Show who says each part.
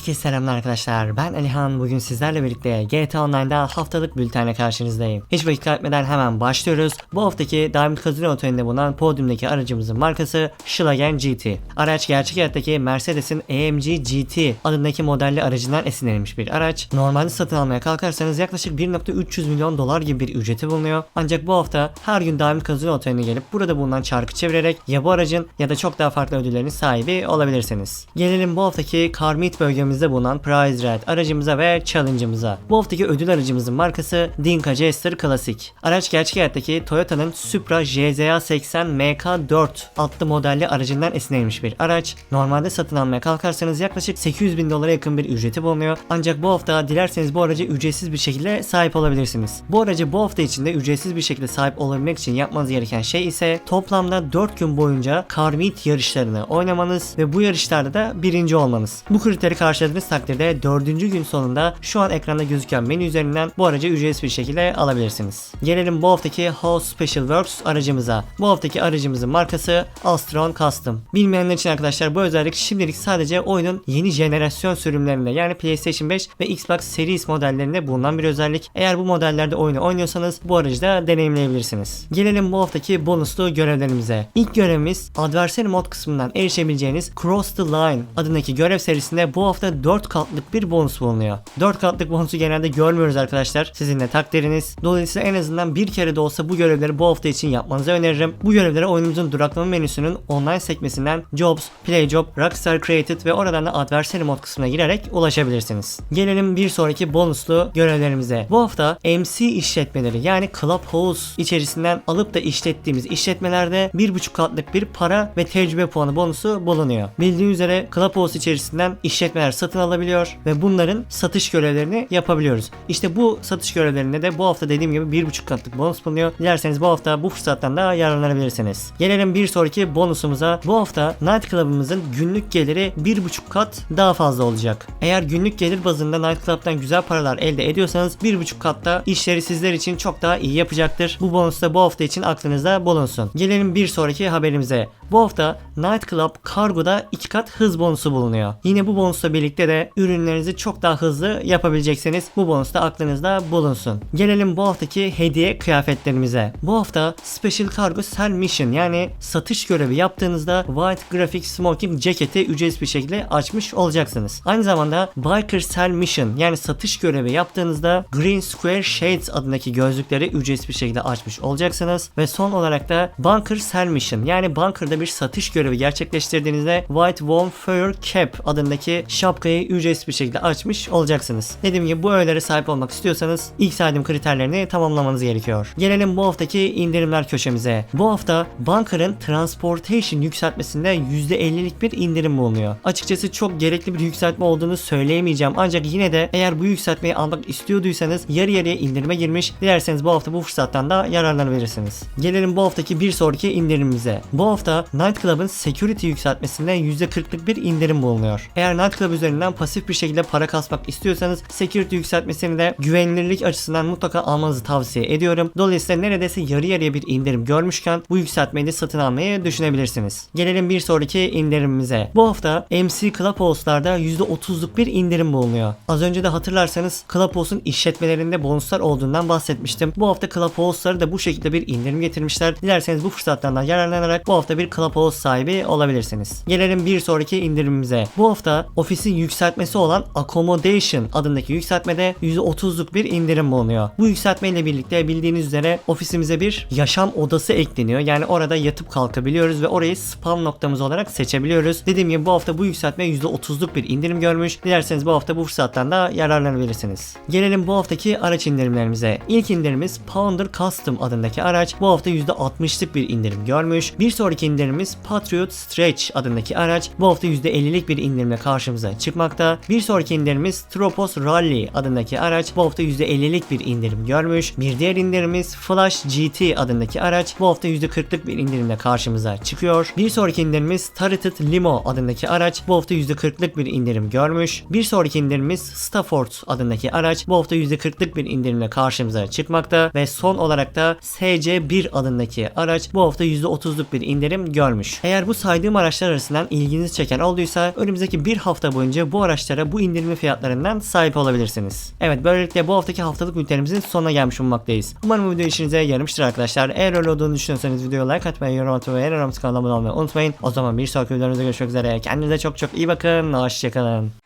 Speaker 1: Herkese selamlar arkadaşlar. Ben Alihan. Bugün sizlerle birlikte GTA Online'da haftalık bültenle karşınızdayım. Hiç vakit kaybetmeden hemen başlıyoruz. Bu haftaki Diamond Casino Oteli'nde bulunan podyumdaki aracımızın markası Schlagen GT. Araç gerçek hayattaki Mercedes'in AMG GT adındaki modelli aracından esinlenilmiş bir araç. Normalde satın almaya kalkarsanız yaklaşık 1.300 milyon dolar gibi bir ücreti bulunuyor. Ancak bu hafta her gün Diamond Casino Oteli'ne gelip burada bulunan çarkı çevirerek ya bu aracın ya da çok daha farklı ödüllerin sahibi olabilirsiniz. Gelelim bu haftaki Car Meet bölgemizde bulunan Prize Red aracımıza ve Challenge'ımıza. Bu haftaki ödül aracımızın markası Dinka Jester Classic. Araç gerçek hayattaki Toyota'nın Supra JZA 80 MK4 adlı modelli aracından esinlenmiş bir araç. Normalde satın almaya kalkarsanız yaklaşık 800 bin dolara yakın bir ücreti bulunuyor. Ancak bu hafta dilerseniz bu araca ücretsiz bir şekilde sahip olabilirsiniz. Bu aracı bu hafta içinde ücretsiz bir şekilde sahip olabilmek için yapmanız gereken şey ise toplamda 4 gün boyunca Car Meet yarışlarını oynamanız ve bu yarışlarda da birinci olmanız. Bu kriteri karşıladığınız takdirde 4. gün sonunda şu an ekranda gözüken menü üzerinden bu aracı ücretsiz bir şekilde alabilirsiniz. Gelelim bu haftaki House Special Works aracımıza. Bu haftaki aracımızın markası Astron Custom. Bilmeyenler için arkadaşlar bu özellik şimdilik sadece oyunun yeni jenerasyon sürümlerinde yani PlayStation 5 ve Xbox Series modellerinde bulunan bir özellik. Eğer bu modellerde oyunu oynuyorsanız bu aracı da deneyimleyebilirsiniz. Gelelim bu haftaki bonuslu görevlerimize. İlk görevimiz Adversary mod kısmından erişebileceğiniz Cross the Line adındaki görev serisinde bu hafta 4 katlık bir bonus bulunuyor. 4 katlık bonusu genelde görmüyoruz arkadaşlar. Sizin de takdiriniz. Dolayısıyla en azından bir kere de olsa bu görevleri bu hafta için yapmanızı öneririm. Bu görevleri oyunumuzun duraklama menüsünün online sekmesinden Jobs, Play Job, Rockstar Created ve oradan da Adversary mod kısmına girerek ulaşabilirsiniz. Gelelim bir sonraki bonuslu görevlerimize. Bu hafta MC işletmeleri yani Clubhouse içerisinden alıp da işlettiğimiz işletmelerde 1.5 katlık bir para ve tecrübe puanı bonusu bulunuyor. Bildiğiniz üzere Clubhouse içerisinden işletmeler satın alabiliyor ve bunların satış görevlerini yapabiliyoruz. İşte bu satış görevlerinde de bu hafta dediğim gibi 1.5 katlık bonus bulunuyor. Dilerseniz bu hafta bu fırsattan da yararlanabilirsiniz. Gelelim bir sonraki bonusumuza. Bu hafta Night Club'ımızın günlük geliri 1.5 kat daha fazla olacak. Eğer günlük gelir bazında Night Club'dan güzel paralar elde ediyorsanız 1.5 katta işleri sizler için çok daha iyi yapacaktır. Bu bonus da bu hafta için aklınızda bulunsun. Gelelim bir sonraki haberimize. Bu hafta Night Club Kargo'da 2 kat hız bonusu bulunuyor. Yine bu bonusla birlikte de ürünlerinizi çok daha hızlı yapabileceksiniz. Bu bonus da aklınızda bulunsun. Gelelim bu haftaki hediye kıyafetlerimize. Bu hafta Special Cargo Sell Mission yani satış görevi yaptığınızda White Graphic Smoking ceketi ücretsiz bir şekilde açmış olacaksınız. Aynı zamanda Biker Sell Mission yani satış görevi yaptığınızda Green Square Shades adındaki gözlükleri ücretsiz bir şekilde açmış olacaksınız. Ve son olarak da Bunker Sell Mission yani bunkerda bir satış görevi gerçekleştirdiğinizde White Warm Fur Cap adındaki şapkayı ücretsiz bir şekilde açmış olacaksınız. Dediğim gibi bu öğelere sahip olmak istiyorsanız ilk saydığım kriterlerini tamamlamanız gerekiyor. Gelelim bu haftaki indirimler köşemize. Bu hafta Bunker'ın Transportation yükseltmesinde %50'lik bir indirim bulunuyor. Açıkçası çok gerekli bir yükseltme olduğunu söyleyemeyeceğim ancak yine de eğer bu yükseltmeyi almak istiyorduysanız yarı yarıya indirime girmiş. Dilerseniz bu hafta bu fırsattan da yararlanabilirsiniz. Gelelim bu haftaki bir sonraki indirimimize. Bu hafta Night Club'ın security yükseltmesinde %40'lık bir indirim bulunuyor. Eğer Night Club üzerinden pasif bir şekilde para kasmak istiyorsanız security yükseltmesini de güvenilirlik açısından mutlaka almanızı tavsiye ediyorum. Dolayısıyla neredeyse yarı yarıya bir indirim görmüşken bu yükseltmeyi de satın almayı düşünebilirsiniz. Gelelim bir sonraki indirimimize. Bu hafta MC Clubhouse'larda %30'luk bir indirim bulunuyor. Az önce de hatırlarsanız Clubhouse'un işletmelerinde bonuslar olduğundan bahsetmiştim. Bu hafta Clubhouse'ları da bu şekilde bir indirim getirmişler. Dilerseniz bu fırsattan da yararlanarak bu hafta bir Clubhouse sahibi olabilirsiniz. Gelelim bir sonraki indirimimize. Bu hafta ofisin yükseltmesi olan Accommodation adındaki yükseltmede %30'luk bir indirim bulunuyor. Bu yükseltme ile birlikte bildiğiniz üzere ofisimize bir yaşam odası ekleniyor. Yani orada yatıp kalkabiliyoruz ve orayı spam noktamız olarak seçebiliyoruz. Dediğim gibi bu hafta bu yükseltme %30'luk bir indirim görmüş. Dilerseniz bu hafta bu fırsattan da yararlanabilirsiniz. Gelelim bu haftaki araç indirimlerimize. İlk indirimimiz Pounder Custom adındaki araç bu hafta %60'lık bir indirim görmüş. Bir sonraki indirimimiz Patriot Stretch adındaki araç bu hafta %50'lik bir indirimle karşımıza çıkmakta. Bir sonraki indirimimiz Tropos Rally adındaki araç bu hafta %50'lik bir indirim görmüş. Bir diğer indirimimiz Flash GT adındaki araç bu hafta %40'lık bir indirimle karşımıza çıkıyor. Bir sonraki indirimimiz Turreted Limo adındaki araç bu hafta %40'lık bir indirim görmüş. Bir sonraki indirimimiz Stafford adındaki araç bu hafta %40'lık bir indirimle karşımıza çıkmakta ve son olarak da SC1 adındaki araç bu hafta %30'luk bir indirim görmüş. Eğer bu saydığım araçlar arasından ilginizi çeken olduysa önümüzdeki bir hafta boyunca boyunca bu araçlara bu indirimli fiyatlarından sahip olabilirsiniz. Evet böylelikle bu haftaki haftalık bültenimizin sonuna gelmiş bulunmaktayız. Umarım video işinize yaramıştır arkadaşlar. Eğer öyle olduğunu düşünüyorsanız videoya like atmayı, yorum atmayı ve en önemlisi kanalıma abone olmayı unutmayın. O zaman bir sonraki videomuzda görüşmek üzere. Kendinize çok çok iyi bakın. Hoşçakalın.